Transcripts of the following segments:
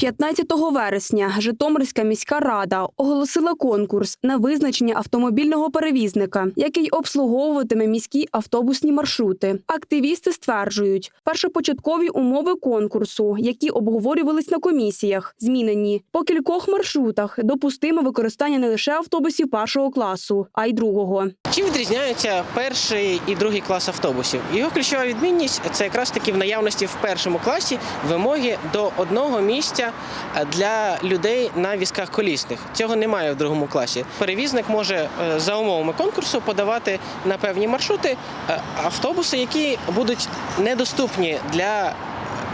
15 вересня Житомирська міська рада оголосила конкурс на визначення автомобільного перевізника, який обслуговуватиме міські автобусні маршрути. Активісти стверджують, першопочаткові умови конкурсу, які обговорювались на комісіях, змінені по кількох маршрутах. Допустимо використання не лише автобусів першого класу, а й другого. Чим відрізняються перший і другий клас автобусів? Його ключова відмінність це якраз таки в наявності в першому класі вимоги до одного місця е, для людей на візках колісних. Цього немає в другому класі. Перевізник може е, за умовами конкурсу подавати на певні маршрути е, автобуси, які будуть недоступні для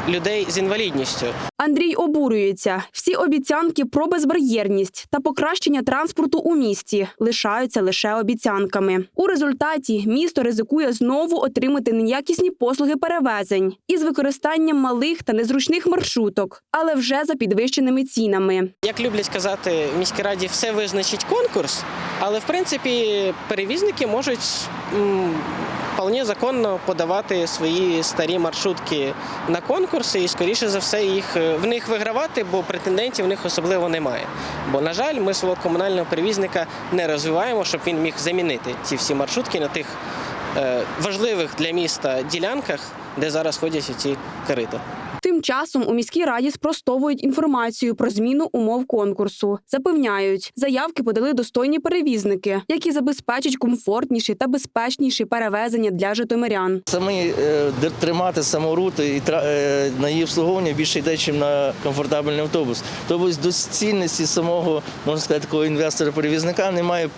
людей з інвалідністю. Андрій обурюється. Всі обіцянки про безбар'єрність та покращення транспорту у місті лишаються лише обіцянками. У результаті місто ризикує знову отримати неякісні послуги перевезень із використанням малих та незручних маршруток, але вже за підвищеними цінами. Як люблять казати в міській раді, все визначить конкурс, але в принципі перевізники можуть вполне законно подавати свої старі маршрутки на конкурси і, скоріше за все, їх е, в них вигравати, бо претендентів в них особливо немає. Бо, на жаль, ми свого комунального перевізника не розвиваємо, щоб він міг замінити ці всі маршрутки на тих е, важливих для міста ділянках, де зараз ходять ці корита. Тим часом у міській раді спростовують інформацію про зміну умов конкурсу. Запевняють, заявки подали достойні перевізники, які забезпечать комфортніші та безпечніші перевезення для житомирян. Саме е, тримати саморуту і тра- е, на її обслуговування більше йде, ніж на комфортабельний автобус. Тобто доцільності самого, можна сказати, такого інвестора-перевізника немає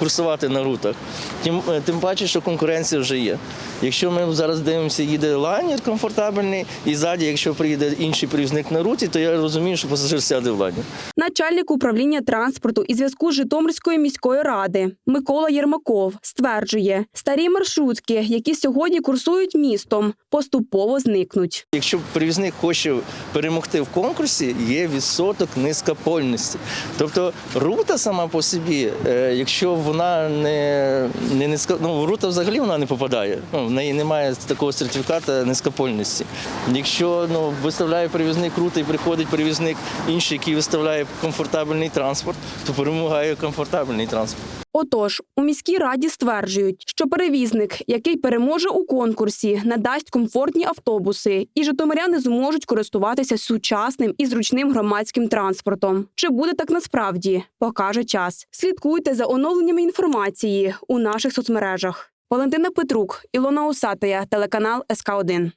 курсувати на рутах. Тим, е, тим паче, що конкуренція вже є. Якщо ми зараз дивимося, їде лайнер комфортабельний, і ззаді, якщо приїде інший перевізник на руті, то я розумію, що пасажир сяде в лайнер. Начальник управління транспорту і зв'язку з Житомирської міської ради Микола Єрмаков стверджує, старі маршрутки, які сьогодні курсують містом, поступово зникнуть. Якщо перевізник хоче перемогти в конкурсі, є відсоток низькопольності. Тобто рута сама по собі, е, якщо вона не, не низько, ну рута взагалі вона не попадає. Ну, в неї немає такого сертифіката низькопольності. Якщо ну, виставляє перевізник рута і приходить перевізник інший, який виставляє комфортабельний транспорт, то перемагає комфортабельний транспорт. Отож, у міській раді стверджують, що перевізник, який переможе у конкурсі, надасть комфортні автобуси, і житомиряни зможуть користуватися сучасним і зручним громадським транспортом. Чи буде так насправді, покаже час. Слідкуйте за оновленнями інформації у наших соцмережах. Валентина Петрук, Ілона Усатая, телеканал СК 1